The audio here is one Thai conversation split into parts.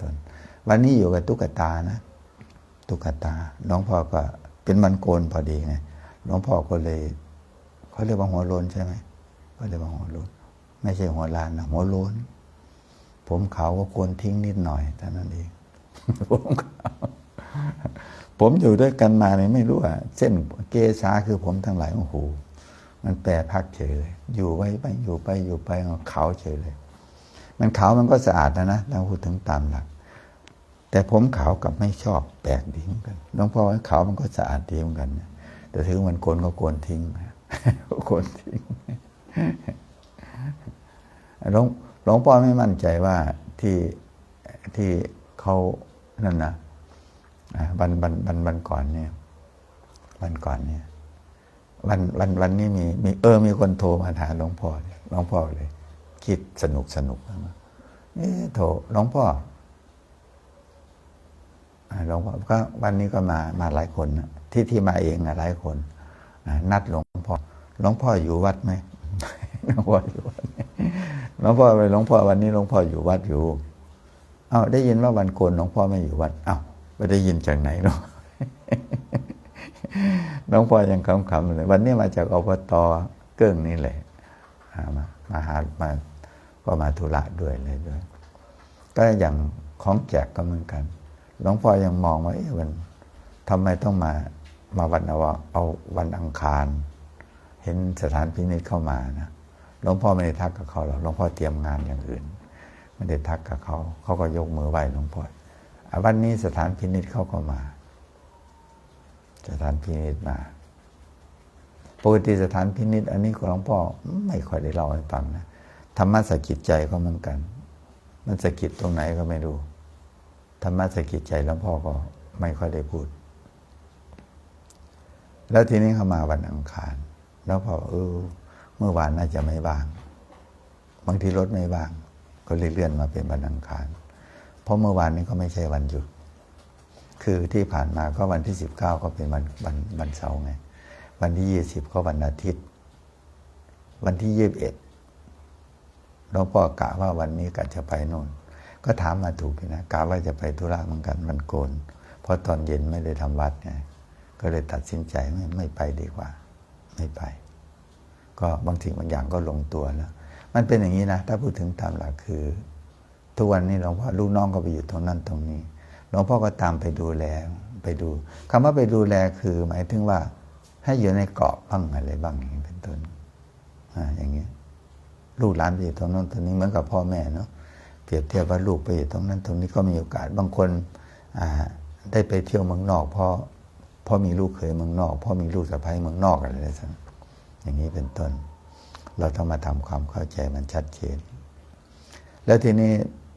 ต้น วันนี้อยู่กับตุ๊กตานะ ตุ๊กตาหลวงพ่อก็เป็นมันโกนพอดีไงหลวงพ่อก็เลยเขาเรียกว่าหัวโลนใช่ไหมเขาเรียกว่าหัวโลนไม่ใช่หัวลานนะหัวโลนผมขาวก็โกนทิ้งนิดหน่อยแต่นั้นเองผมขาวผมอยู่ด้วยกันมาเนี่ยไม่รู้อะเส้นเกษาคือผมทั้งหลายโอ้โหมันแปรพักเฉยเลยอยู่ไว้ไปอยู่ไปอยู่ไปเขาเฉยเลย มันขาวมันก็สะอาดนะนะเราพูดถึงตามหลัก แต่ผมขาวกับไม่ชอบแปลกดีเหมือนกันหลวงพ่อขาวมันก็สะอาดดีเหมือนกันแต่ถึงมันโกนก็โกนทิ้งโกนทิ้งหลวงหลวงพ่อไม่มั่นใจว่าที่ที่เขานั่นนะวันวันวันวันก่อนเนี่ยวันก่อนเนี่ย วันวันวันนี้มีมีเออมีคนโทรมาถามหลวงพ่อหลวงพ่อเลย คิดสนุกสนุกนะเอ๊ะโทรหลวงพ่อหลวงพ่อก็วันนี้ก็มามาหลายคนนะที่ที่มาเองหลายคนนัดหลวงพ่อหลวงพ่ออยู่วัดไหมหลวงพ่ออยู่วัดหลวงพ่อไปหลวงพ่อวันนี้หลวงพ่ออยู่วัดอยู่เอ้าได้ยินว่าวันโกนหลวงพ่อไม่อยู่วัดเอ้าไปได้ยินจากไหนเนาะหลวงพ่อยังคำๆเลยวันนี้มาจากอบตเกิ้งนี่แหละมามาหามา ก็มาธุระด้วยเลยด้วย ก็อย่างของแจกก็เหมือนกัน หลวงพ่อยังมองว่าเอ๊ะวันทำไมต้องมามาวันเอาเอาวันอังคาร เห็นสถานพินิจเข้ามานะหลวงพ่อไม่ได้ทักกับเขาหรอกหลวงพ่อเตรียมงานอย่างอื่นไม่ได้ทักกับเขา เขาก็ยกมือไหว้หลวงพ่อวันนี้สถานพินิจเขาก็มา สถานพินิจมาปกติสถานพินิจอันนี้หลวงพ่อไม่ค่อยได้เล่าให้ฟังนะ ธรรมะสะกิจใจก็เหมือนกัน มันสะกิดตรงไหนก็ไม่รู้ธรรมะสะกิดใจหลวงพ่อก็ไม่ค่อยได้พูด แล้วทีนี้เขามาวันอังคาร แล้วพอเออเมื่อวานน่าจะไม่ว่าง บางทีรถไม่ว่าง ก็เลยเลื่อนมาเป็นวันอังคาร เพราะเมื่อวานนี้ก็ไม่ใช่วันหยุด คือที่ผ่านมาก็วันที่สิบเก้าก็เป็นวันวันวันเสาร์ไง วันที่ยี่สิบก็วันอาทิตย์ วันที่ยี่บเอ็ด หลวงพ่อกะว่าวันนี้กะจะไปโน่น ก็ถามมาถูกนะกะว่าจะไปธุระเหมือนกันวันโกน เพราะตอนเย็นไม่ได้ทำวัดไงก็เลยตัดสินใจไม่ไม่ไปดีกว่า ไม่ไป ก็บางสิ่งบางอย่างก็ลงตัวแล้ว มันเป็นอย่างนี้นะ ถ้าพูดถึงตามหลักคือ ทุกวันนี้หลวงพ่อลูกน้องก็ไปอยู่ตรงนั้นตรงนี้หลวงพ่อก็ตามไปดูแลไปดูคำว่าไปดูแลคือหมายถึงว่า ให้อยู่ในเกาะบ้างอะไรบ้างอย่างนี้เป็นต้นอ่าอย่างนี้ ลูกหลานไปอยู่ตรงนั้นตรงนี้เหมือนกับพ่อแม่เนาะเปรียบเทียบว่าลูกไปอยู่ตรงนั้นตรงนี้ก็มีโอกาสบางคนได้ไปเที่ยวเมืองนอกพราะพ่อมีลูกเคยเมืองนอกพ่อมีลูกสะใภ้เมืองนอกอะไรสักอย่างนี้เป็นต้น เราต้องมาทำความเข้าใจมันชัดเจน แล้วทีนี้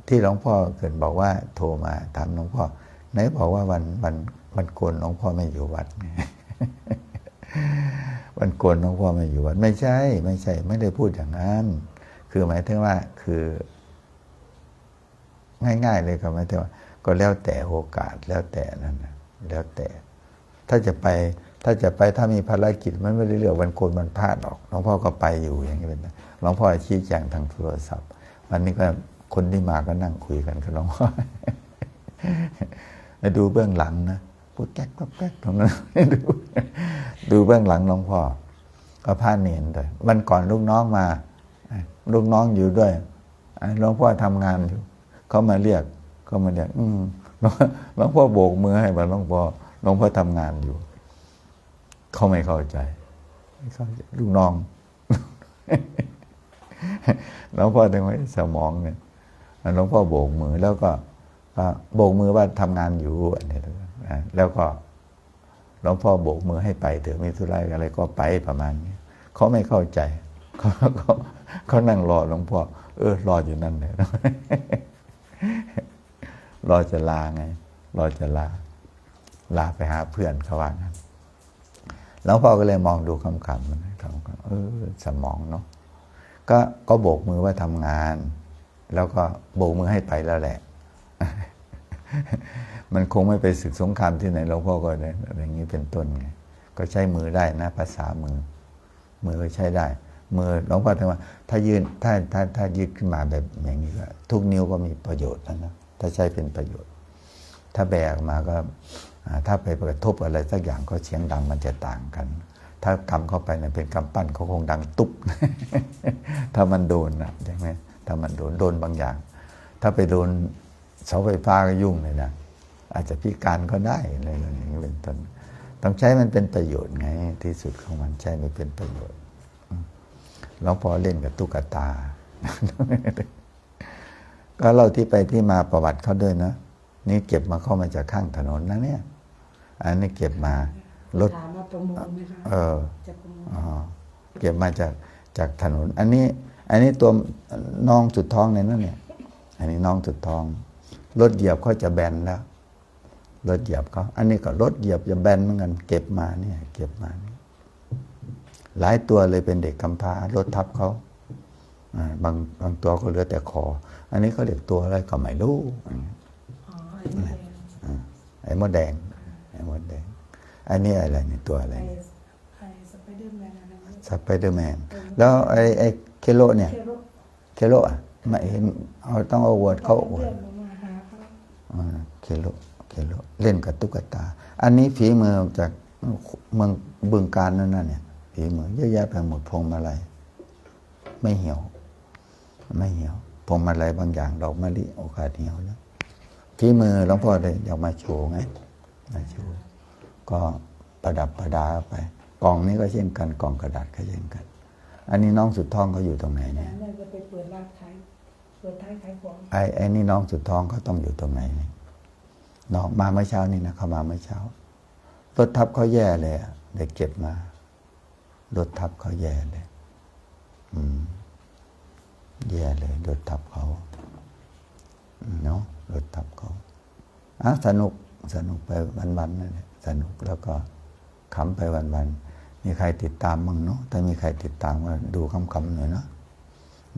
ที่หลวงพ่อเกิดบอกว่าโทรมาถามหลวงพ่อไหนบอกว่าวันวันวันโกนหลวงพ่อไม่อยู่วัดวันโกนหลวงพ่อไม่อยู่วัด ไม่ใช่ ไม่ใช่ ไม่ได้พูดอย่างนั้น คือหมายถึงว่าคือ ง่าย ๆ เลยก็หมายถึงว่า ก็แล้วแต่โอกาสแล้วแต่นั่นนะแล้วแต่ ถ้าจะไปถ้าจะไปถ้ามีภารกิจมันไม่ได้เลือกวันโกนวันพลาดหรอกหลวงพ่อก็ไปอยู่อย่างนี้เป็นหลวงพ่อชี้แจงทางโทรศัพท์ วันนี้ก็คนที่มาก็นั่งคุยกันกับหลวงพ่อดูเบื้องหลังนะพูดแก๊กก็แก๊กตรงนั้นดูดูเบื้องหลังหลวงพ่อก็พาเนียนเลยวันก่อนลูกน้องมา ลูกน้องอยู่ด้วยหลวงพ่อทำงานอยู่ เขามาเรียกเขามาเรียก อืมหลวงพ่อโบกมือให้มาหลวงพ่อหลวงพ่อทำงานอยู่ เขาไม่เข้าใจไม่เข้าใจลูกน้องหลวงพ่อถึงไว้สมองเนี่ยหลวงพ่อโบกมือแล้วก็โบกมือว่าทำงานอยู่อันนี้แล้วก็หลวงพ่อโบกมือให้ไปเถอะมีธุระอะไรก็ไปประมาณนี้เขาไม่เข้าใจเขา เขานั่งรอหลวงพ่อเออรออยู่นั่นเลยรอจะลาไง รอจะลา ลาไปหาเพื่อนเขาว่างั้นหลวงพ่อก็เลยมองดูคำคำมันคำเออสมองเนาะก็ก็โบกมือว่าทำงาน แล้วก็โบกมือให้ไปแล้วแหละ มันคงไม่ไปศึกสงครามที่ไหนหลวงพ่อก็เลยอย่างนี้เป็นต้นไงก็ใช้มือได้นะ ภาษามือ มือก็ใช้ได้ มือหลวงพ่อถึงว่า ถ้ายืนถ้าถ้าถ้ายืดขึ้นมาแบบอย่างนี้ก็ทุกนิ้วก็มีประโยชน์นะถ้าใช้เป็นประโยชน์ ถ้าแบกมาก็ถ้าไปกระทบอะไรสักอย่างก็เสียงดังมันจะต่างกัน ถ้ากำเข้าไปเนี่ยเป็นกำปั้นเขาคงดังตุ๊บถ้ามันโดนนะใช่ไหมถ้ามันโดนโดนบางอย่าง ถ้าไปโดนเสาไฟฟ้าก็ยุ่งเลยนะอาจจะพิการก็ได้อะไรอย่างนี้เป็นต้นต้องใช้มันเป็นประโยชน์ไงที่สุดของมันใช้มันเป็นประโยชน์ หลวงพ่อเล่นกับตุ๊กตา ก็เล่าที่ไปที่มาประวัติเขาด้วยนะ นี่เก็บมาเข้ามาจากข้างถนนนะเนี่ย อันนี้เก็บมารถถามมาประมูลไหมคะเออจะประมูลอ๋อเก็บมาจากจากถนน อันนี้ อันนี้ตัวน้องสุดท้องเลยนะเนี่ย อันนี้น้องสุดท้อง รถเหยียบเขาจะแบนแล้ว รถเหยียบเขาอันนี้ก็รถเหยียบจะแบนเหมือนกัน เก็บมาเนี่ย เก็บมานี่ หลายตัวเลยเป็นเด็กกำพร้ารถทับเขาอ่าบางบางตัวก็เหลือแต่คอ อันนี้เขาเรียกตัวอะไรก็ไม่รู้อย่างเงี้ยอ๋อไอ้นี่เองอ่าไอ้มดแดงไอ้มดแดง อันนี้อะไรนี่ตัวอะไรไอ้เนี่ยไอ้สไปเดอร์แมนอะไรนะสไปเดอร์แมนแล้วไอ้ไอ้เคโลเนี่ย เคโรเคโลอะไม่เห็นเอาต้องเอาอวดเขาอวเพื่ดอนลงมาหาเขาอ่าเคโลเคโลเล่นกับตุ๊กตา อันนี้ฝีมือจากเมืองบึงการนั่นน่ะเนี่ย ฝีมือเยอะแยะไปหมดพวงมาลัยไม่เหี่ยว ไม่เหี่ยวพวงมาลัยบางอย่างดอกมะลิโอกาสเหี่ยวนะฝีมือหลวงพ่อเลยอยากมาโชว์ไงมาโชว์ก็ประดับประดาไปกล่องนี้ก็เช่นกันกล่องกระดาษก็เช่นกัน อันนี้น้องสุดท้องเขาอยู่ตรงไหนแต่เนี่ยนั่นจะไปเปิดร้านขายเปิดท้ายขายของไอ้ไอ้นี่น้องสุดท้องเขาต้องอยู่ตรงไหนเนี่ยน้องมาเมื่อเช้านี่นะเขามาเมื่อเช้ารถทับเขาแย่เลยอะเด็กเก็บมา รถทับเขาแย่เลยอืมแย่เลยรถทับเขาเนาะรถทับเขาอะสนุกสนุกไปวันๆนั่นแหละสนุกแล้วก็ขำไปวันๆมีใครติดตามมั่งเนาะถ้ามีใครติดตามก็ดูคำๆหน่อยเนาะ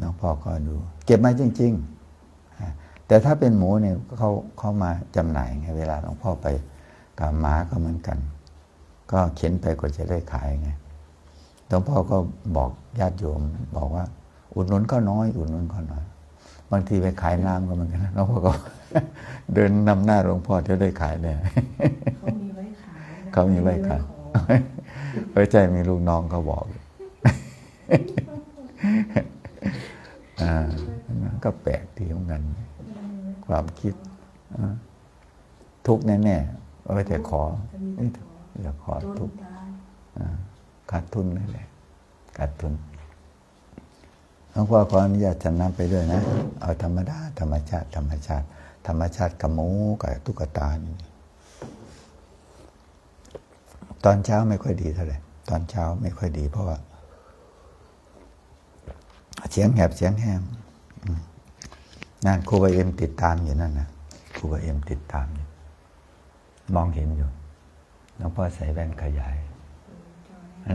น้องพ่อก็ดู เก็บมาจริง ๆ แต่ถ้าเป็นหมูเนี่ยเขาเขามาจำหน่ายไงเวลาหลวงพ่อไปกับหมาก็เหมือนกัน ก็เข็นไปก็จะได้ขายไง หลวงพ่อก็บอกญาติโยม บอกว่า อุดหนุนก็น้อย อุดหนุนก็น้อย บางทีไปขายน้ำก็เหมือนกันหลวงพ่อก็ เดินนำหน้าหลวงพ่อเที่ยวได้ขายเลยเขามีไว้ขายเขามีไว้ขายขอเออใจมีลูกน้องเขาบอกอ่าก็แปลกดีเหมือนกัน ความคิดทุกแน่ๆเอาไว้แต่ขออย่าขอทุกอ่า ขาดทุนเลยแหละขาดทุนหลวงพ่อขออนุญาตฉันน้ำไปด้วยนะ เอาธรรมดาธรรมชาติ ธรรมชาติ ธรรมชาติกับหมูกับตุ๊กตานี่ตอนเช้าไม่ค่อยดีเท่าไหร่ตอนเช้าไม่ค่อยดี เพราะว่าเสียงแหบเสียงแหมอืมนั่นครูบาเอ็มติดตามอยู่นั่นนะครูบาเอ็มติดตามอยู่มองเห็นอยู่หลวงพ่อใส่แว่นขยาย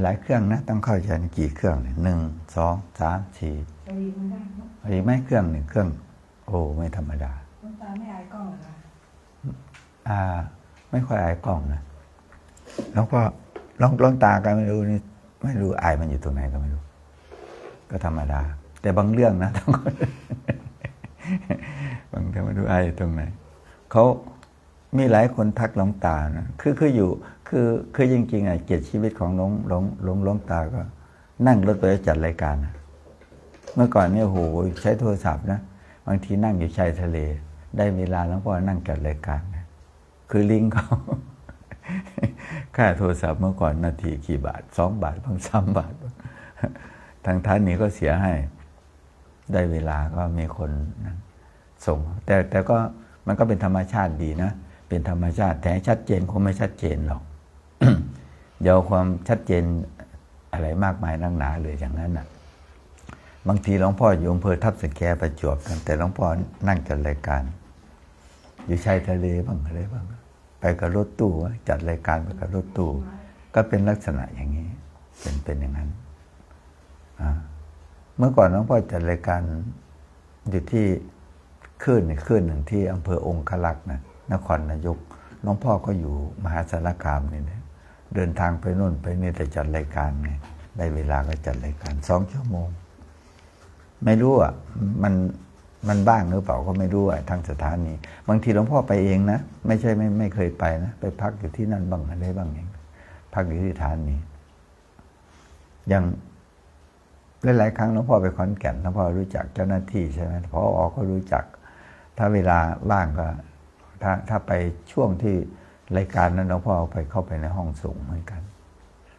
หลายเครื่องนะต้องเข้าใจนะกี่เครื่องเนี่ยหนึ่งสองสามสี่จะมีมันได้เนอะอีกไม่เครื่องหนึ่งเครื่อง โอ้ไม่ธรรมดาหลวงตาไม่อายกล้องเหรอคะอ่า ไม่ค่อยอายกล้องนะหลวงพ่อลองลองตากันไม่รู้นี่ไม่รู้อายมันอยู่ตรงไหนก็ไม่รู้ ก็ธรรมดา แต่บางเรื่องนะต้องบางเรื่องไม่รู้อายอยู่ตรงไหนเขา มีหลายคนทักหลวงตานะคือคืออยู่คือคือจริงๆอะเกียรติชีวิตของหลวงหลวงหลวงหลวงตาก็ นั่งรถไปจัดรายการนะเมื่อก่อนเนี่ยโหใช้โทรศัพท์นะบางทีนั่งอยู่ชายทะเล ได้เวลาหลวงพ่อนั่งจัดรายการนะคือลิงเขาค่าโทรศัพท์เมื่อก่อนนาทีกี่บาทสองบาทบางสามบาท ทางท่านนี้ก็เสียให้ ได้เวลาก็มีคนส่ง แต่แต่ก็มันก็เป็นธรรมชาติดีนะ เป็นธรรมชาติ แต่ชัดเจนคงไม่ชัดเจนหรอกเดี๋ยวความชัดเจนอะไรมากมายนักหนาเลยอย่างนั้นน่ะ บางทีหลวงพ่ออยู่อำเภอทับสแกประจวบกันแต่หลวงพ่อนั่งจัดรายการ อยู่ชายทะเลบ้างอะไรบ้าง ไปกับรถตู้จัดรายการไปกับรถตู้ ก็เป็นลักษณะอย่างนี้ เป็นเป็นอย่างนั้นเมื่อก่อนหลวงพ่อจัดรายการอยู่ที่คลื่นคลื่นหนึ่งที่อำเภอองคลักษ์นะ นครนายกหลวงพ่อก็อยู่มหาสารคามนี่นะเดินทางไปโน่นไปนี่แต่จัดรายการไงได้เวลาก็จัดรายการสองชั่วโมง ไม่รู้อะมันมันบ้างหรือเปล่าก็ไม่รู้อะทางสถานีบางทีหลวงพ่อไปเองนะไม่ใช่ไม่ไม่เคยไปนะไปพักอยู่ที่นั่นบ้างอะไรบ้างอย่างพักอยู่ที่สถานีอย่างหลายๆครั้งหลวงพ่อไปขอนแก่นหลวงพ่อรู้จักเจ้าหน้าที่ใช่ไหมพอออก็รู้จัก ถ้าเวลาว่างก็ ถ้าถ้าไปช่วงที่รายการนั้นหลวงพ่อไปเข้าไปในห้องสูงเหมือนกัน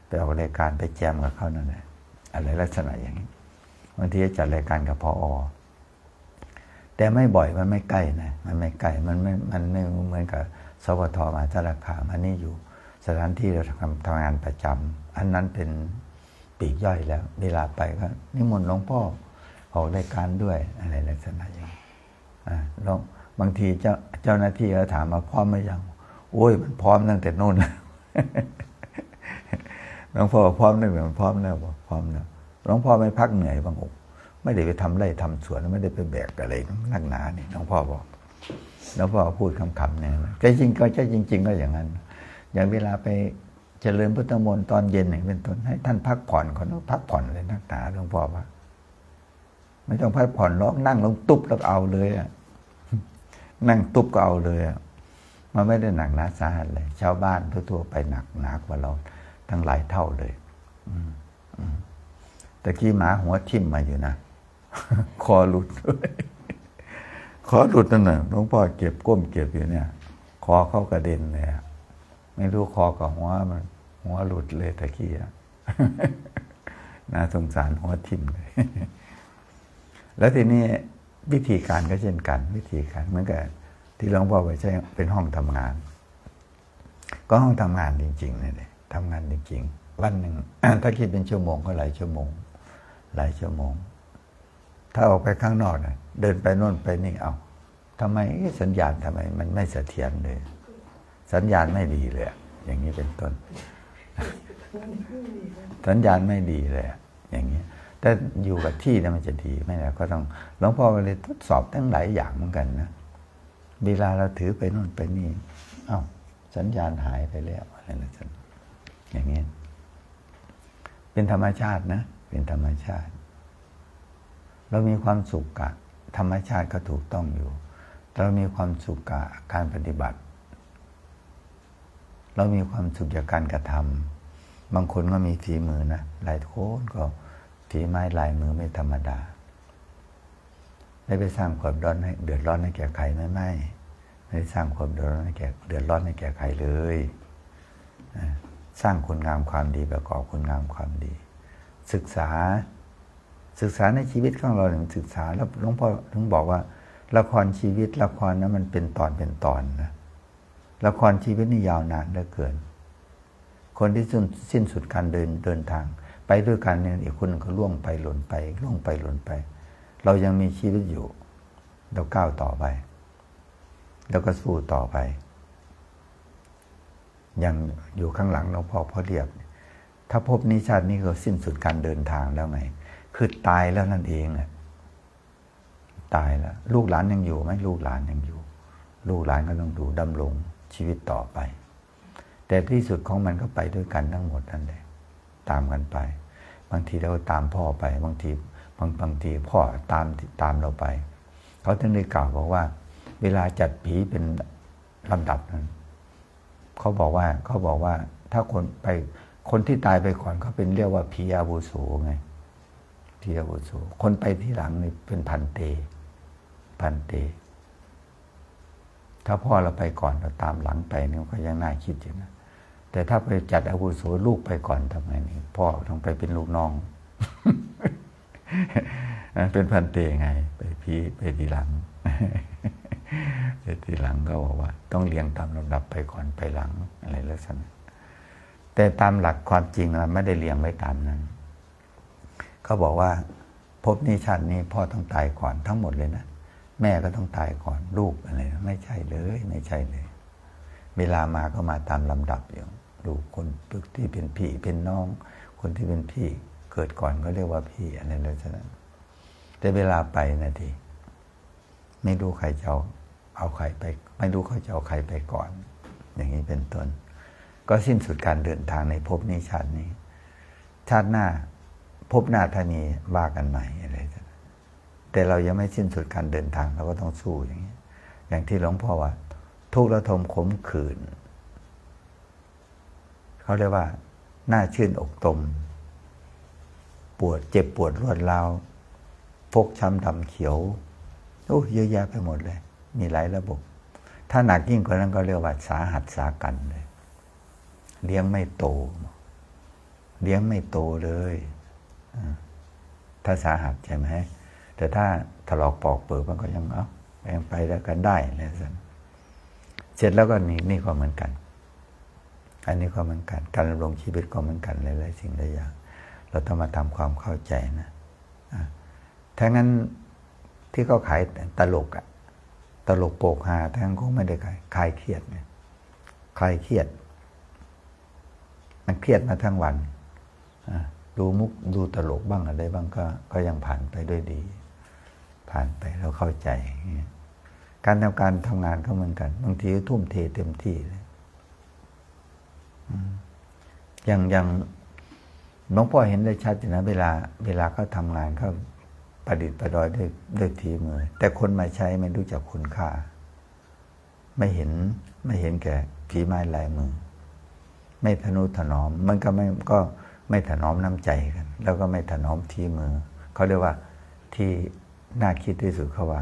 ไปออกรายการไปแจมกับเขานั่นแหละอะไรลักษณะอย่างนี้บางทีจัดรายการกับพออแต่ไม่บ่อยมันไม่ใกล้นะมันไม่ใกล้มันไม่มันไม่เหมือนกับสวทมาสารคามอันนี้อยู่สถานที่เราทำทำงานประจำอันนั้นเป็นปีกย่อยแล้ว เวลาไปก็นิมนต์หลวงพ่อออกรายการด้วยอะไรลักษณะอย่างนี้อ่าแล้ว บางทีเจ้าเจ้าหน้าที่เขาถามมาพร้อมไหมยังโอ้ยมันพร้อมตั้งแต่นู่นแล้วหลวงพ่อพร้อมตั้งแต่มันพร้อมแล้วพร้อมแล้วหลวงพ่อไม่พักเหนื่อยบางอกไม่ได้ไปทำไร่ทำสวนไม่ได้ไปแบกอะไรนักหนานี่หลวงพ่อบอกหลวงพ่อพูดคำๆเนี่ยนะแต่จริงก็ใช่จริง ๆ ก็อย่างนั้น อย่างเวลาไปเจริญพุทธมนต์ตอนเย็นอย่างเป็นต้นให้ท่านพักผ่อนก่อนต้องพักผ่อนเลยนักหนาหลวงพ่อว่าไม่ต้องพักผ่อนหรอกนั่งลงตุ๊บแล้วเอาเลยอะ นั่งตุ๊บก็เอาเลยอะมันไม่ได้หนักหนาสาหัสเลย ชาวบ้านทั่วๆไปหนักหนากว่าเราทั้งหลายเท่าเลยตะกี้หมาหัวทิ่มมาอยู่นะ คอหลุดคอหลุดนั่นน่ะหลวงพ่อเก็บก้มเก็บอยู่เนี่ย คอเข้ากระเด็นเลยอะไม่รู้คอกับหัวมันหัวหลุดเลยตะกี้อะน่าสงสารหัวทิ่มเลย แล้วทีนี้ วิธีการก็เช่นกัน วิธีการเหมือนกับที่หลวงพ่อไปใช้เป็นห้องทำงาน ก็ห้องทำงานจริงๆเนี่ยเลยทำงานจริงๆ วันหนึ่งถ้าคิดเป็นชั่วโมงก็หลายชั่วโมง หลายชั่วโมง ถ้าออกไปข้างนอกนะเดินไปโน่นไปนี่เอาทำไมสัญญาณทำไม มันไม่เสถียรเลย สัญญาณไม่ดีเลย อย่างนี้เป็นต้น สัญญาณไม่ดีเลยอย่างนี้ แต่อยู่กับที่นะมันจะดีไมล่ะก็ต้องหลวงพ่อก็เลยทดสอบตั้งหลายอย่างเหมือนกันนะเวลาเราถือไปโน่นไปนี่เอ้าสัญญาณหายไปแล้วอะไรนะสันอย่างนี้ยเป็นธรรมชาตินะ เป็นธรรมชาติ เรามีความสุขกับธรรมชาติก็ถูกต้องอยู่เรามีความสุขกับการปฏิบัติ เรามีความสุขจากการกระทำบางคนก็มีฝีมือนะ หลายคนก็ ฝีไม้ลายมือไม่ธรรมดาได้ไปสร้างความร้อนให้เดือดร้อนให้แก่ใครไหมไม่ไม่ได้สร้างความเดือดร้อนให้แก่เดือดร้อนให้แก่ใครเลย สร้างคุณงามความดีประกอบคุณงามความดี ศึกษาศึกษาในชีวิตของเราเนี่ยมันศึกษาแล้วหลวงพ่อถึงบอกว่า ละครชีวิตละครนั้นมันเป็นตอนเป็นตอนนะละครชีวิตนี่ยาวนานเหลือเกิน คนที่สิ้นสิ้นสุดการเดินเดินทาง ไปด้วยกันเนี่ยอีกคนก็ล่วงไปหล่นไปล่วงไปหล่นไป เรายังมีชีวิตอยู่ เราก้าวต่อไป แล้วก็สู้ต่อไป ยังอยู่ข้างหลังหลวงพ่อพอเรียบ ถ้าพบนิชาตินี้ก็สิ้นสุดการเดินทางแล้วไง คือตายแล้วนั่นเองน่ะตายแล้ว ลูกหลานยังอยู่ไหมลูกหลานยังอยู่ ลูกหลานก็ต้องดูดำรงชีวิตต่อไป แต่ที่สุดของมันก็ไปด้วยกันทั้งหมดนั่นแหละ ตามกันไป บางทีเราก็ตามพ่อไป บางทีบางบางทีพ่อตามตามเราไป เขาถึงได้กล่าวบอกว่า เวลาจัดผีเป็นลำดับนั้น เขาบอกว่าเขาบอกว่าถ้าคนไปคนที่ตายไปก่อนเขาเป็นเรียกว่าผีอาวุโสไงผีอาวุโสคนไปที่หลังนี่เป็นพันเต พันเต ถ้าพ่อเราไปก่อนเราตามหลังไปนี่ก็ยังน่าคิดอยู่นะ แต่ถ้าไปจัดอาวุโสลูกไปก่อนทำไงนี่พ่อต้องไปเป็นลูกน้อง เป็นพันเตไง ไปพี่ไปทีหลังไปทีหลังก็บอกว่า ต้องเรียงตามลำดับไปก่อนไปหลังอะไรลักษณะแต่ตามหลักความจริงมันไม่ได้เรียงไว้ตามนั้นเขาบอกว่าพบนี้ชาตินี้พ่อต้องตายก่อนทั้งหมดเลยนะแม่ก็ต้องตายก่อนลูกอะไรไม่ใช่เลย ไม่ใช่เลย เวลามาก็มาตามลำดับอยู่ลูกคนที่เป็นพี่เป็นน้อง คนที่เป็นพี่เกิดก่อนก็เรียกว่าพี่อะไรลักษณะแต่เวลาไปนะทีไม่รู้ใครจะเอาเอาใครไป ไม่รู้เขาจะเอาใครไปก่อน อย่างนี้เป็นต้น ก็สิ้นสุดการเดินทางในภพนี้ชาตินี้ ชาติหน้าภพหน้าถ้ามีว่ากันใหม่อะไรแต่เรายังไม่สิ้นสุดการเดินทางเราก็ต้องสู้อย่างนี้ อย่างที่หลวงพ่อว่า ทุกข์ระทมขมขื่นเขาเรียกว่า หน้าชื่นอกตม ปวดเจ็บปวดรวดร้าวฟกช้ำดำเขียวโอ้เยอะแยะไปหมดเลย มีหลายระบบ ถ้าหนักยิ่งกว่านั้นก็เรียกว่าสาหัสสากันเลย เลี้ยงไม่โต เลี้ยงไม่โตเลย ถ้าสาหัสใช่ไหมแต่ถ้าถลอกปอกเปิดมันก็ยังเอายังไปแล้วกันได้เลยสัน เสร็จแล้วก็นี่นี่ก็เหมือนกัน อันนี้ก็เหมือนกัน การดำรงชีวิตก็เหมือนกันหลายๆสิ่งหลายอย่าง เราต้องมาทำความเข้าใจนะถ้างั้นที่เขาขายตลกอะตลกโปกฮาทั้งก็ไม่ได้ขายคลายเครียดเนี่ยคลายเครียด มันเครียดมาทั้งวันดูมุกดูตลกบ้างอะไรบ้างก็ก็ยังผ่านไปด้วยดี ผ่านไปเราเข้าใจอย่างเงี้ย การทำการทำงานก็เหมือนกัน บางทีทุ่มเทเต็มที่เลยอย่างอย่างหลวงพ่อเห็นได้ชัดอยู่นะเวลา เวลาเขาทำงานเขาประดิษฐ์ประดอยด้วยด้วยทีมือ แต่คนมาใช้ไม่รู้จักคุณค่า ไม่เห็นไม่เห็นแก่ฝีไม้ลายมือ ไม่ทนุถนอม มันก็ไม่ก็ไม่ถนอมน้ำใจกัน แล้วก็ไม่ถนอมทีมือ เขาเรียกว่าที่น่าคิดที่สุดเขาว่า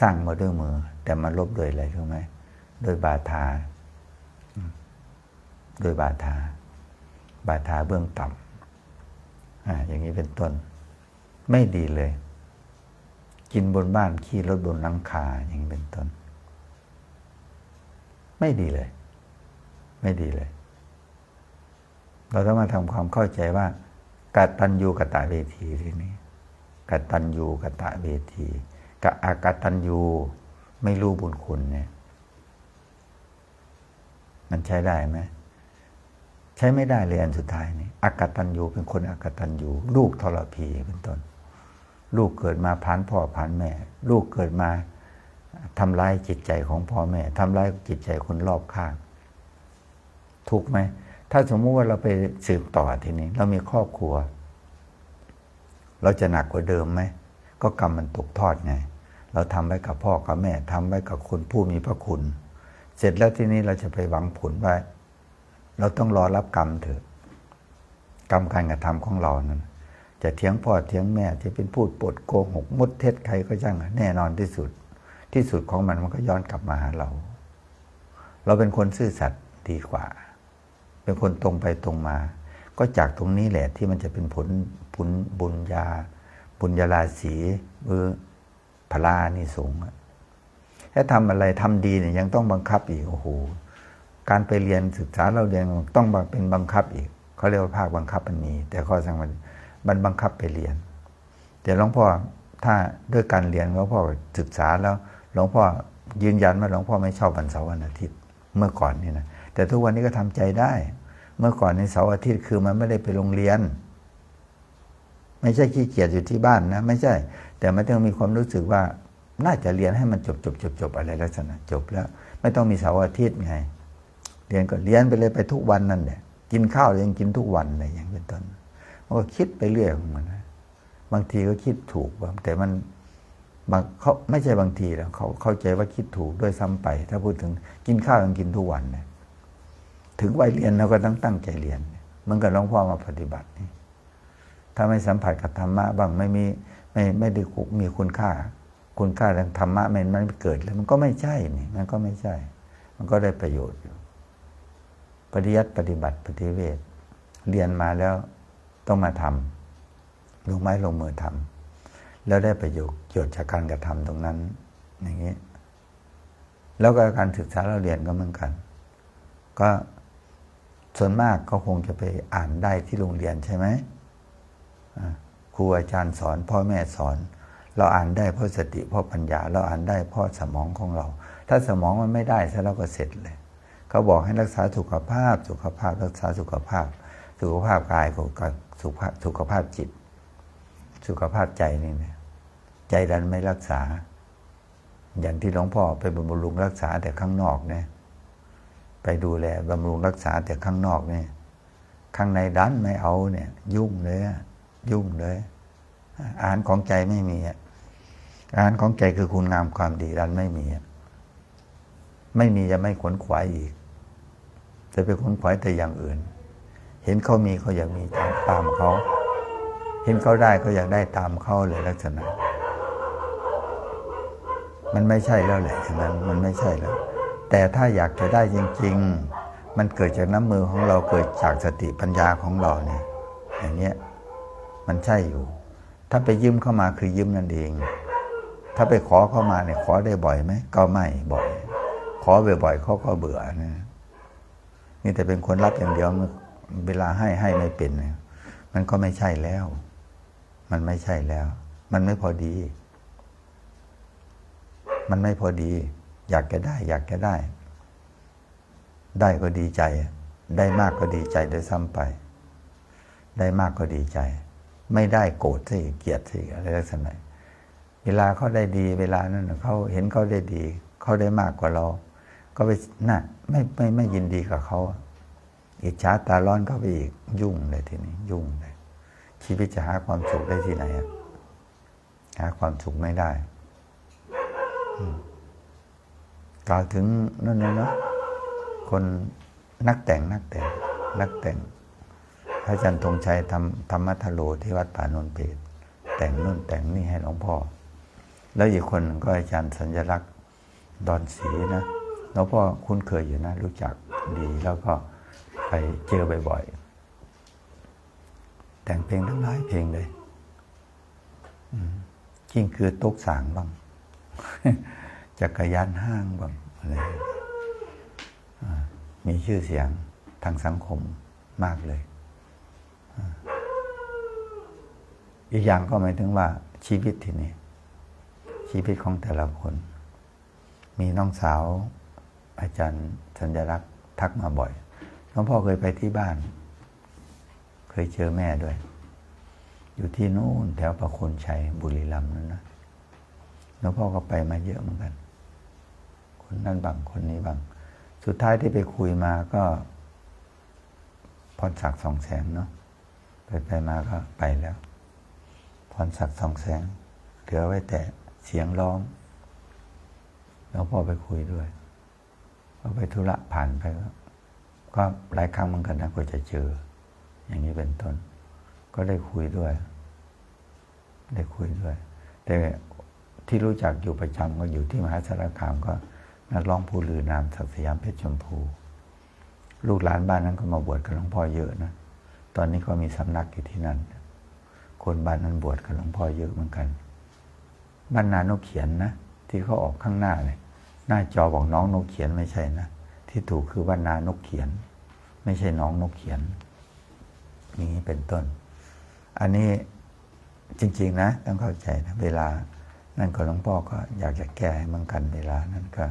สร้างมาด้วยมือ แต่มาลบโดยอะไรรู้ไหมโดยบาทาโดยบาทา บาทาเบื้องต่ำอ่าอย่างนี้เป็นต้น ไม่ดีเลย กินบนบ้านขี้รถบนหลังคาอย่างนี้เป็นต้น ไม่ดีเลย ไม่ดีเลย เราต้องมาทำความเข้าใจว่ากตัญญูกตะเวทีทีนี้กตัญญูกตะเวที กับอากตัญญูไม่รู้บุญคุณเนี่ย มันใช้ได้ไหมใช้ไม่ได้เลยอันสุดท้ายนี่อากตัญญูเป็นคนอากตัญญูลูกทรพีเป็นต้น ลูกเกิดมาพันพ่อพันแม่ ลูกเกิดมาทำร้ายจิตใจของพ่อแม่ทำร้ายจิตใจคนรอบข้าง ถูกไหม ถ้าสมมุติว่าเราไปสืบต่อทีนี้ เรามีครอบครัว เราจะหนักกว่าเดิมไหม ก็กรรมมันตกทอดไง เราทำไว้กับพ่อกับแม่ทำไว้กับคนผู้มีพระคุณ เสร็จแล้วที่นี้เราจะไปหวังผลว่า เราต้องรอรับกรรมเถอะ กรรมการกระทำของเรานั้น จะเถียงพ่อเถียงแม่จะเป็นพูดปดโกหกมุดเท็จใครก็ช่างแน่นอนที่สุด ที่สุดของมันมันก็ย้อนกลับมาหาเรา เราเป็นคนซื่อสัตย์ดีกว่า เป็นคนตรงไปตรงมา ก็จากตรงนี้แหละที่มันจะเป็นผลผลบุญญา บุญญาราศีหรือ พลานี่สูงถ้าทำอะไรทำดีเนี่ยยังต้องบังคับอีกโอ้โหการไปเรียนศึกษาเราเรียนต้องเป็นบังคับอีกเขาเรียกว่าภาคบังคับมันมีแต่ข้อสำคัญมันบังคับไปเรียน แต่หลวงพ่อถ้าด้วยการเรียนหลวงพ่อศึกษาแล้วหลวงพ่อยืนยันว่าหลวงพ่อไม่ชอบวันเสาร์วันอาทิตย์เมื่อก่อนนี่นะแต่ทุกวันนี้ก็ทำใจได้ เมื่อก่อนในเสาร์อาทิตย์คือมันไม่ได้ไปโรงเรียน ไม่ใช่ขี้เกียจอยู่ที่บ้านนะ ไม่ใช่ แต่ไมันต้องมีความรู้สึกว่าน่าจะเรียนให้มันจบจบจบจบอะไรลักษณะจบแล้ว ไม่ต้องมีเสาร์อาทิตย์ไง เรียนก็เรียนไปเลยไปทุกวันนั่นแหละกินข้าวยังกินทุกวันเลยอย่างเป็นต้นมันก็คิดไปเรื่อยของมันนะบางทีก็คิดถูกบ้างแต่มันบางเขาไม่ใช่บางทีแล้วเขาเข้าใจว่าคิดถูกด้วยซ้ำไป ถ้าพูดถึงกินข้าวยังกินทุกวันเนี่ยถึงวัยเรียนเราก็ต้องตั้งใจเรียนเหมันกับหลวงพ่อมาปฏิบัตินี่ถ้าไม่สัมผัสกับธรรมะบ้างไม่มี ไม่ไม่ได้มีคุณค่า คุณค่าทางธรรมะมันไม่เกิดแล้วมันก็ไม่ใช่นี่มันก็ไม่ใช่ มันก็ได้ประโยชน์อยู่ปฏิยัติปฏิบัติปฏิเวทเรียนมาแล้วต้องมาทำลงไม้ลงมือทำแล้วได้ประโยชน์เกี่ยวจากการกระทำตรงนั้น อย่างนี้ แล้วก็การศึกษาเราเรียนก็เหมือนกัน ก็ส่วนมากก็คงจะไปอ่านได้ที่โรงเรียนใช่ไหมอ่า ครูอาจารย์สอน พ่อแม่สอน เราอ่านได้เพราะสติเพราะปัญญา เราอ่านได้เพราะสมองของเรา ถ้าสมองมันไม่ได้ซะเราก็เสร็จเลย เขาบอกให้รักษาสุขภาพ สุขภาพรักษาสุขภาพ สุขภาพกายกับสุขภาพสุขภาพจิต สุขภาพใจนี่เนี่ยใจดันไม่รักษา อย่างที่หลวงพ่อไปบำรุงรักษาแต่ข้างนอกเนี่ยไปดูแลบำรุงรักษาแต่ข้างนอกเนี่ย ข้างในดันไม่เอาเนี่ย ยุ่งเลย ยุ่งเลยอาหารของใจไม่มีอาหารของใจคือคุณงามความดีดันไม่มีไม่มีจะไม่ขนขวายอีก จะไปขนขวายแต่อย่างอื่น เห็นเขามีเขาอยากมีตามเขา เห็นเขาได้ก็อยากได้ตามเขาเลยลักษณะ มันไม่ใช่แล้วแหละอย่างนั้นมันไม่ใช่แล้ว แต่ถ้าอยากจะได้จริง ๆ มันเกิดจากน้ำมือของเราเกิดจากสติปัญญาของเราเนี่ยอย่างเนี้ย มันใช่อยู่ ถ้าไปยืมเข้ามาคือยืมนั่นเอง ถ้าไปขอเข้ามาเนี่ยขอได้บ่อยไหมก็ไม่บ่อย ขอบ่อยๆเขาก็เบื่อนะ นี่แต่เป็นคนรับอย่างเดียวเวลาให้ให้ไม่เป็นมันก็ไม่ใช่แล้ว มันไม่ใช่แล้ว มันไม่พอดี มันไม่พอดี อยากจะได้ อยากจะได้ ได้ก็ดีใจ ได้มากก็ดีใจโดยซ้ำไป ได้มากก็ดีใจ ไม่ได้โกรธสิเกลียดสิอะไรลักษณะเวลาเขาได้ดี เวลานั้นน่ะเขาเห็นเขาได้ดี เขาได้มากกว่าเรา ก็ไปน่ะไม่ไม่ไม่ยินดีกับเขาอิจฉาตาร้อนเข้าไปอีกยุ่งเลยทีนี้ยุ่งเลยชีวิตจะหาความสุขได้ที่ไหนหาความสุขไม่ได้กล่าวถึงนั่นเลยเนาะคนนักแต่งนักแต่ง นักแต่ง พระอาจารย์ธงชัยทำธรรมทโลที่วัดป่านนเพชรแต่งนู่นแต่งนี่ให้หลวงพ่อ แล้วอีกคนก็อาจารย์สัญลักษณ์ดอนศรีนะหลวงพ่อคุ้นเคยอยู่นะ รู้จักดีแล้วก็ไปเจอบ่อยๆแต่งเพลงทั้งหลายเพลงเลยอืมยิ่งคือตกสางบ้างจักรยานห้างบ้างอะไรมีชื่อเสียงทางสังคมมากเลย อีกอย่างก็หมายถึงว่าชีวิตที่นี่ชีวิตของแต่ละคน มีน้องสาว อาจารย์สัญลักษณ์ทักมาบ่อยหลวงพ่อเคยไปที่บ้าน เคยเจอแม่ด้วย อยู่ที่นู่นแถวประคุณชัยบุรีรัมย์นั่นนะหลวงพ่อก็ไปมาเยอะเหมือนกัน คนนั่นบางคนนี้บาง สุดท้ายที่ไปคุยมาก็พรศักดิ์สองแสงเนาะไปไปมาก็ไปแล้ว พรศักดิ์สองแสง เหลือไว้แต่เสียงร้องหลวงพ่อไปคุยด้วยก็ไปธุระผ่านไปก็ก็หลายครั้งเหมือนกันนะกว่าจะเจอ อย่างนี้เป็นต้น ก็ได้คุยด้วย ได้คุยด้วย แต่ที่รู้จักอยู่ประจำก็อยู่ที่มหาสารคามก็นักร้องผู้ลือนามศักดิ์สยามเพชรชมพู ลูกหลานบ้านนั้นก็มาบวชกับหลวงพ่อเยอะนะ ตอนนี้ก็มีสำนักอยู่ที่นั่น คนบ้านนั้นบวชกับหลวงพ่อเยอะเหมือนกัน บ้านนานกเขียนนะ ที่เขาออกข้างหน้าเลย หน้าจอบอกน้องนกเขียนไม่ใช่นะ ที่ถูกคือบ้านนานกเขียน ไม่ใช่น้องนกเขียน นี้เป็นต้น อันนี้จริง ๆ นะ ต้องเข้าใจนะ เวลา นั่นก็หลวงพ่อก็อยากจะแก้ให้เหมือนกันเวลานั้นก็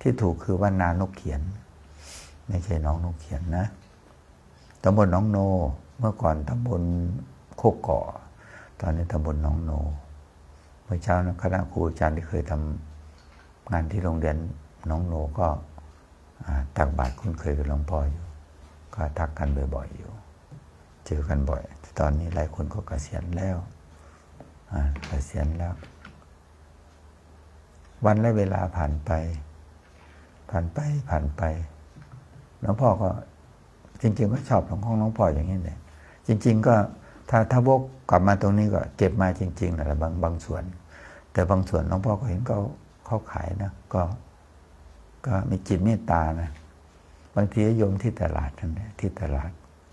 ที่ถูกคือว่านานกเขียน ไม่ใช่น้องนกเขียนนะตำบลน้องโน เมื่อก่อนตำบล โคกเกาะตอนนี้ตำบลหน้องโน เมื่อเช้านะคณะครูอาจารย์ที่เคยทำงานที่โรงเรียนหน้องโนก็ตักบาตรคุ้นเคยกับหลวงพ่ออยู่ ก็ทักกันบ่อยๆอยู่ เจอกันบ่อย ตอนนี้หลายคนก็เกษียณแล้วเกษียณแล้ว วันและเวลาผ่านไป ผ่านไปผ่านไปหลวงพ่อก็จริงๆก็ชอบหลวงพ่องหลวงพ่ออย่างนี้เลยจริง ๆ ก็ ถ้าถ้าวกกลับมาตรงนี้ก็เก็บมาจริงๆแหละบางบางส่วน แต่บางส่วนหลวงพ่อก็เห็นเขาเขาขายนะก็ ก็มีจิตเมตตานะบางทีโยมที่ตลาดนั่นแหละที่ตลาด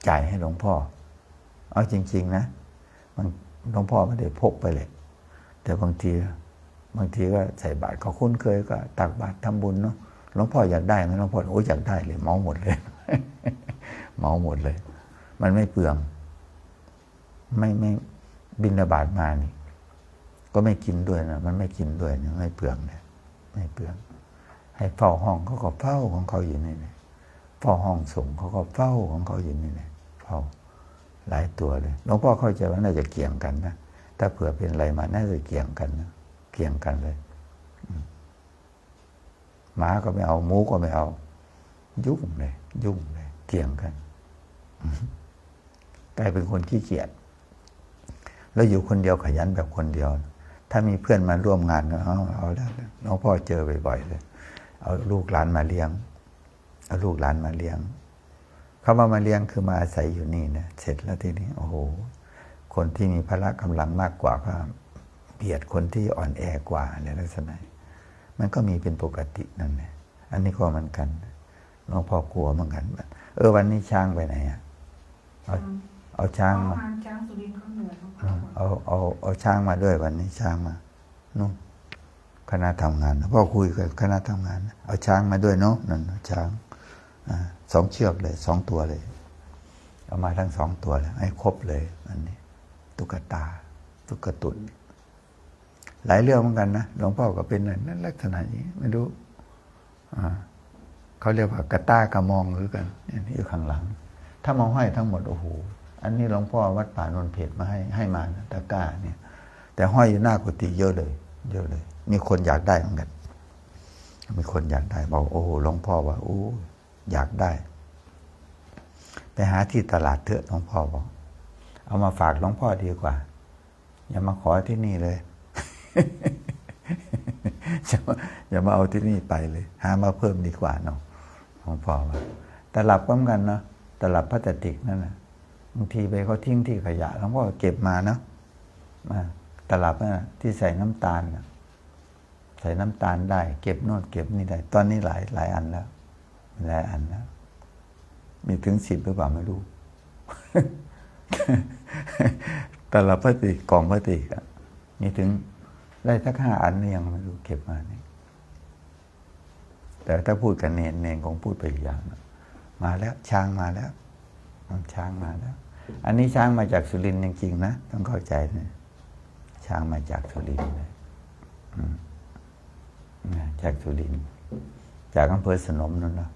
จ่ายให้หลวงพ่อ เอาจริง ๆ นะมันหลวงพ่อไม่ได้พกไปเลย แต่บางทีบางทีก็ใส่บาตรเขาคุ้นเคยก็ตักบาตรทำบุญเนาะหลวงพ่ออยากได้ไหมหลวงพ่อโอ้ยอยากได้เลยเมาหมดเลย เมาหมดเลย มันไม่เปลือง ไม่ไม่บินระบาดมานี่ ก็ไม่กินด้วยนะมันไม่กินด้วยนะไม่เปลืองเลยไม่เปลือง ให้เฝ้าห้องเขาก็เฝ้าของเขาอยู่นี่นะเฝ้าห้องส่งเขาก็เฝ้าของเขาอยู่นี่นะเฝ้าหลายตัวเลยหลวงพ่อเข้าใจว่าน่าจะเกี่ยงกันนะถ้าเผื่อเป็นอะไรมาน่าจะเกี่ยงกันนะเกี่ยงกันเลยมหมาก็ไม่เอาหมูก็ไม่เอา ยุ่งเลย ยุ่งเลยเกี่ยงกันกลายเป็นคนขี้เกียจ แล้วอยู่คนเดียวขยันแบบคนเดียว ถ้ามีเพื่อนมาร่วมงานก็เอาเอาแล้วหลวงพ่อเจอบ่อยๆเลยเอาลูกหลานมาเลี้ยง เอาลูกหลานมาเลี้ยงเขามามาเลี้ยงคือมาอาศัยอยู่นี่นะเสร็จแล้วทีนี้โอ้โห คนที่มีพละกำลังมากกว่าก็เบียดคนที่อ่อนแอกว่าในลักษณะมันก็มีเป็นปกตินั่นแหละอันนี้ก็เหมือนกันหลวงพ่อกลัวเหมือนกัน เออวันนี้ช้างไปไหนอะ เอาเอาช้างเอามางานจ้างสุรินทร์เขาเหนื่อยเขาเอาเอาเอาช้างมาด้วยวันนี้ช้างมานู่นคณะทำงานพ่อคุยกับคณะทำงาน เอาช้างมาด้วยเนาะนั่นน่ะช้างอาสองเชือกเลยสองตัวเลย เอามาทั้งสองตัวเลยให้ครบเลยอันนี้ตุ๊กตาตุ๊กตุนหลายเรื่องเหมือนกันนะหลวงพ่อก็เป็นนั่นลักษณะนี้ไม่รู้อ่าเขาเรียกว่ากระต้ากระมองหรือกันเนี่ยอยู่ข้างหลัง ถ้ามองห้อยทั้งหมดโอ้โห อันนี้หลวงพ่อวัดป่านนเพชรมาให้ให้มานะตะกร้าเนี่ย แต่ห้อยอยู่หน้ากุฏิเยอะเลย เยอะเลย มีคนอยากได้เหมือนกันมีคนอยากได้ บอกโอ้โหหลวงพ่อว่าโอ้อยากได้ ไปหาที่ตลาดเถอะหลวงพ่อบอกเอามาฝากหลวงพ่อดีกว่า อย่ามาขอที่นี่เลยอย่ามาอย่ามาเอาที่นี่ไปเลย หามาเพิ่มดีกว่าเนาะหลวงพ่อว่าตลับก็เหมือนกันเนาะตลับพลาสติกนั่นนะ บางทีไปเขาทิ้งที่ขยะหลวงพ่อเก็บมานะมาตลับน่ะที่ใส่น้ำตาลนะใส่น้ำตาลได้ เก็บโน่นเก็บนี่ได้ ตอนนี้หลายหลายอันแล้วหลายอันแล้วมีถึงสิบหรือเปล่าไม่รู้ต่ละพลาสติกกล่องพลาสติกอะมีถึงได้สักห้าอันนี่ยังไม่รู้เก็บมานี่แต่ถ้าพูดกันเนนเนนคงพูดไปอีกอย่าง มาแล้วช้างมาแล้วช้างมาแล้ว อันนี้ช้างมาจากสุรินทร์จริงๆนะต้องเข้าใจนะช้างมาจากสุรินทร์เลยจากสุรินทร์จากอำเภอสนมนั่นนะ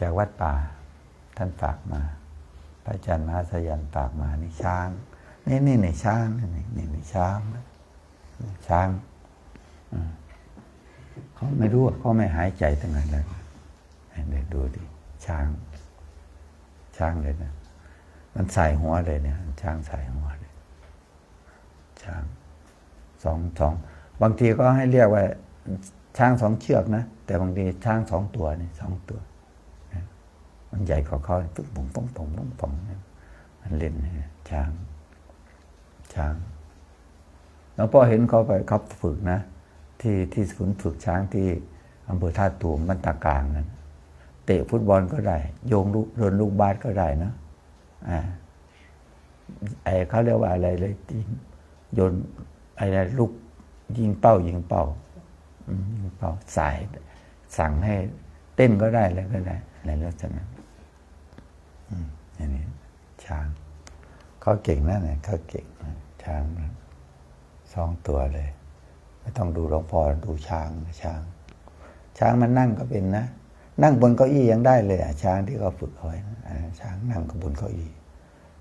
จากวัดป่า ท่านฝากมา พระอาจารย์มหาสยันฝากมานี่ช้าง นี่นี่นี่ช้างนี่นี่นี่นี่ช้างช้างเขาไม่รู้เขาไม่หายใจตั้งไหนเลยเดี๋ยวดูดิช้าง ช้างเลยนะ มันใส่หัวเลยเนี่ย ช้างใส่หัวเลย ช้างสองสองบางทีก็ให้เรียกว่า ช้างสองเชือกนะ แต่บางทีช้างสองตัวนี่สองตัว มันใหญ่กว่าเขาปุ๊บปุ๋งป๋องป๋งป๋งป๋งมันเล่นเนี่ยช้าง ช้างหลวงพ่อเห็นเขาไปเขาฝึกนะ ที่ที่ศูนย์ฝึกช้างที่อำเภอท่าตูมบ้านตากลางนั้น เตะฟุตบอลก็ได้ โยงลูกโดนลูกบาสก็ได้นะอ่าไอเขาเรียกว่าอะไรเลยทีมโยนอะไรลูกยิงเป้ายิงเป้ายิงเป้าสายสั่งให้เต้นก็ได้อะไรก็ได้ในลักษณะอืมอย่างนี้ช้างเขาเก่งนะเนี่ยเขาเก่งช้างสองตัวเลย ไม่ต้องดูหลวงพ่อดูช้างช้าง ช้างมันนั่งก็เป็นนะ นั่งบนเก้าอี้ยังได้เลยอะช้างที่เขาฝึกเอาไว้นะช้างนั่งบนเก้าอี้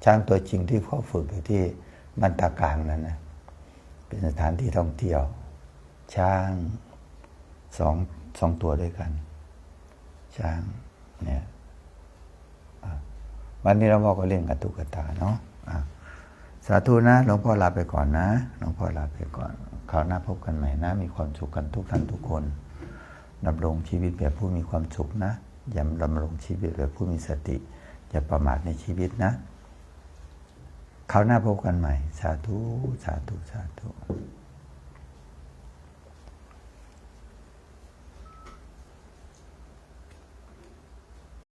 ช้างตัวจริงที่เขาฝึกอยู่ที่บันตากลางนั้นนะเป็นสถานที่ท่องเที่ยว ช้างสองสองตัวด้วยกัน ช้างเนี่ยวันนี้เราบอก็เล่นกับตุ๊กตาเนาะะสาธุนะหลวงพ่อลาไปก่อนนะหลวงพ่อลาไปก่อนคราวหน้าพบกันใหม่นะ มีความสุขกันทุกท่านทุกคน ดำรงชีวิตแบบผู้มีความสุขนะ อย่าดำรงชีวิตแบบผู้มีสติ อย่าประมาทในชีวิตนะคราวหน้าพบกันใหม่ สาธุ สาธุ สาธุ